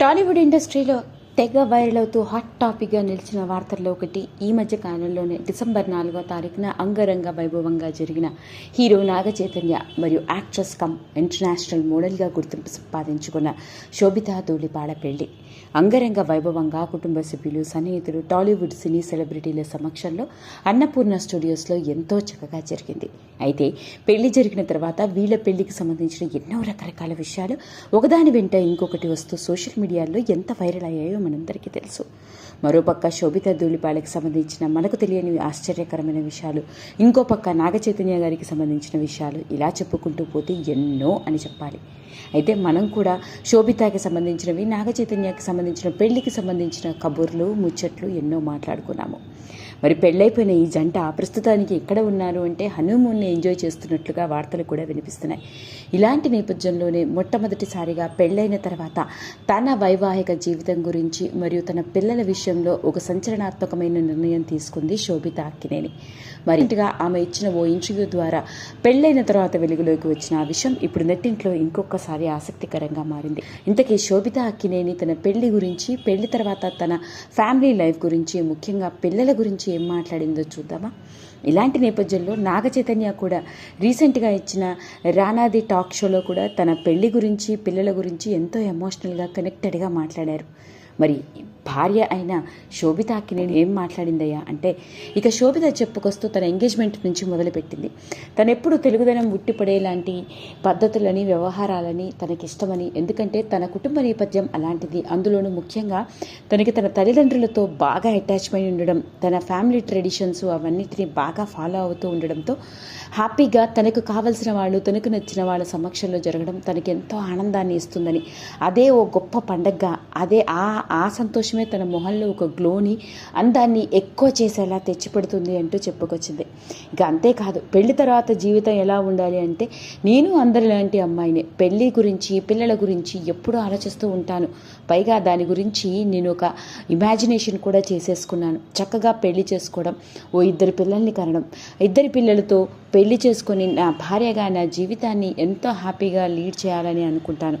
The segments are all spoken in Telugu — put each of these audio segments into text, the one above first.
టాలీవుడ్ ఇండస్ట్రీలో తెగ వైరల్ అవుతూ హాట్ టాపిక్గా నిలిచిన వార్తల్లో ఒకటి ఈ మధ్య కాలంలోనే డిసెంబర్ నాలుగో తారీఖున అంగరంగ వైభవంగా జరిగిన హీరో నాగ చైతన్య మరియు యాక్ట్రెస్ కమ్ ఇంటర్నేషనల్ మోడల్గా గుర్తింపు సంపాదించుకున్న శోభితా ధూళిపాడ పెళ్ళి. అంగరంగ వైభవంగా కుటుంబ సభ్యులు సన్నిహితులు టాలీవుడ్ సినీ సెలబ్రిటీల సమక్షంలో అన్నపూర్ణ స్టూడియోస్లో ఎంతో చక్కగా జరిగింది. అయితే పెళ్ళి జరిగిన తర్వాత వీళ్ళ పెళ్ళికి సంబంధించిన ఎన్నో రకరకాల విషయాలు ఒకదాని వెంట ఇంకొకటి వస్తూ సోషల్ మీడియాలో ఎంత వైరల్ అయ్యాయో మనందరికీ తెలుసు. మరోపక్క శోభిత ధూళిపాళకి సంబంధించిన మనకు తెలియని ఆశ్చర్యకరమైన విషయాలు ఇంకో పక్క నాగ చైతన్య గారికి సంబంధించిన విషయాలు ఇలా చెప్పుకుంటూ పోతే ఎన్నో అని చెప్పాలి. అయితే మనం కూడా శోభితాకి సంబంధించినవి నాగచైతన్యకి సంబంధించిన పెళ్ళికి సంబంధించిన కబుర్లు ముచ్చట్లు ఎన్నో మాట్లాడుకున్నాము. మరి పెళ్ళైపోయిన ఈ జంట ప్రస్తుతానికి ఎక్కడ ఉన్నారు అంటే హనీమూన్ని ఎంజాయ్ చేస్తున్నట్లుగా వార్తలు కూడా వినిపిస్తున్నాయి. ఇలాంటి నేపథ్యంలోనే మొట్టమొదటిసారిగా పెళ్ళైన తర్వాత తన వైవాహిక జీవితం గురించి మరియు తన పిల్లల విషయంలో ఒక సంచలనాత్మకమైన నిర్ణయం తీసుకుంది శోభిత అక్కినేని. మరింటిగా ఆమె ఇచ్చిన ఓ ఇంటర్వ్యూ ద్వారా పెళ్ళైన తర్వాత వెలుగులోకి వచ్చిన ఆ విషయం ఇప్పుడు నెట్టింట్లో ఇంకొకసారి ఆసక్తికరంగా మారింది. ఇంతకీ శోభిత అక్కినేని తన పెళ్ళి గురించి పెళ్ళి తర్వాత తన ఫ్యామిలీ లైఫ్ గురించి ముఖ్యంగా పిల్లల గురించి ఏం మాట్లాడిందో చూద్దామా? ఇలాంటి నేపథ్యంలో నాగ చైతన్య కూడా రీసెంట్గా ఇచ్చిన రానాది టాక్ షోలో కూడా తన పెళ్ళి గురించి పిల్లల గురించి ఎంతో ఎమోషనల్గా కనెక్టెడ్గా మాట్లాడారు. మరి భార్య అయిన శోభితాకి నేను ఏం మాట్లాడిందయ్యా అంటే ఇక శోభిత చెప్పుకొస్తూ తన ఎంగేజ్మెంట్ నుంచి మొదలుపెట్టింది. తను ఎప్పుడు తెలుగుదనం ఉట్టిపడేలాంటి పద్ధతులని వ్యవహారాలని తనకిష్టమని ఎందుకంటే తన కుటుంబ నేపథ్యం అలాంటిది. అందులోనూ ముఖ్యంగా తనకి తన తల్లిదండ్రులతో బాగా అటాచ్మెంట్ ఉండడం తన ఫ్యామిలీ ట్రెడిషన్స్ అవన్నిటిని బాగా ఫాలో అవుతూ ఉండడంతో హ్యాపీగా తనకు కావలసిన వాళ్ళు తనకు నచ్చిన వాళ్ళ సమక్షంలో జరగడం తనకి ఎంతో ఆనందాన్ని ఇస్తుందని అదే ఓ గొప్ప పండగగా అదే ఆ ఆ సంతోషం సంతోషమే తన మొహంలో ఒక గ్లోని అందాన్ని ఎక్కువ చేసేలా తెచ్చిపెడుతుంది అంటూ చెప్పుకొచ్చింది. ఇక అంతేకాదు పెళ్ళి తర్వాత జీవితం ఎలా ఉండాలి అంటే నేను అందరిలాంటి అమ్మాయిని పెళ్ళి గురించి పిల్లల గురించి ఎప్పుడూ ఆలోచిస్తూ ఉంటాను. పైగా దాని గురించి నేను ఒక ఇమాజినేషన్ కూడా చేసేసుకున్నాను. చక్కగా పెళ్ళి చేసుకోవడం ఓ ఇద్దరు పిల్లల్ని కనడం ఇద్దరి పిల్లలతో పెళ్ళి చేసుకొని నా భార్యగా నా జీవితాన్ని ఎంతో హ్యాపీగా లీడ్ చేయాలని అనుకుంటాను.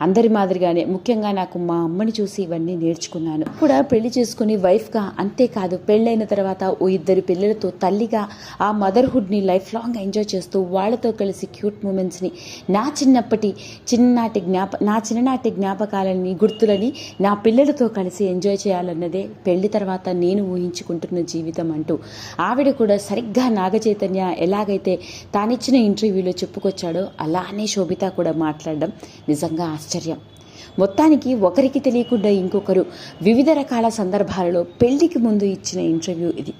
అందరి మాదిరిగానే ముఖ్యంగా నాకు మా అమ్మని చూసి ఇవన్నీ నేర్చుకున్నాను. కూడా పెళ్ళి చేసుకుని వైఫ్గా అంతేకాదు పెళ్ళైన తర్వాత ఓ ఇద్దరు పిల్లలతో తల్లిగా ఆ మదర్హుడ్ని లైఫ్ లాంగ్ ఎంజాయ్ చేస్తూ వాళ్ళతో కలిసి క్యూట్ మూమెంట్స్ని నా చిన్నప్పటి చిన్ననాటి జ్ఞాప నా చిన్ననాటి జ్ఞాపకాలని గుర్తులని నా పిల్లలతో కలిసి ఎంజాయ్ చేయాలన్నదే పెళ్ళి తర్వాత నేను ఊహించుకుంటున్న జీవితం అంటూ. ఆవిడ కూడా సరిగ్గా నాగచైతన్య ఎలాగైతే తానిచ్చిన ఇంటర్వ్యూలో చెప్పుకొచ్చాడో అలానే శోభిత కూడా మాట్లాడడం నిజంగా ఆశ్చర్యం. మొత్తానికి ఒకరికి తెలియకుండా ఇంకొకరు వివిధ రకాల సందర్భాలలో పెళ్ళికి ముందు ఇచ్చిన ఇంటర్వ్యూ ఇది.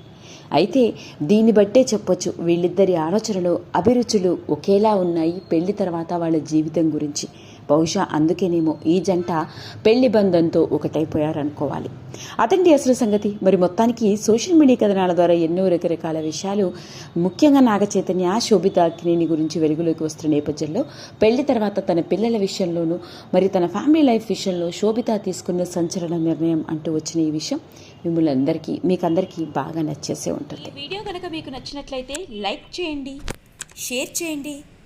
అయితే దీన్ని బట్టే చెప్పొచ్చు వీళ్ళిద్దరి ఆలోచనలు అభిరుచులు ఒకేలా ఉన్నాయి పెళ్ళి తర్వాత వాళ్ళ జీవితం గురించి. బహుశా అందుకేనేమో ఈ జంట పెళ్ళి బంధంతో ఒకటైపోయారనుకోవాలి. అతండి అసలు సంగతి. మరి మొత్తానికి సోషల్ మీడియా కథనాల ద్వారా ఎన్నో రకరకాల విషయాలు ముఖ్యంగా నాగ చైతన్య శోభిత అక్కినేని గురించి వెలుగులోకి వస్తున్న నేపథ్యంలో పెళ్ళి తర్వాత తన పిల్లల విషయంలోనూ మరి తన ఫ్యామిలీ లైఫ్ విషయంలో శోభిత తీసుకున్న సంచలన నిర్ణయం అంటూ వచ్చిన ఈ విషయం మిమ్మల్ని అందరికీ మీకందరికీ బాగా నచ్చేసే ఉంటుంది. వీడియో కనుక మీకు నచ్చినట్లయితే లైక్ చేయండి షేర్ చేయండి.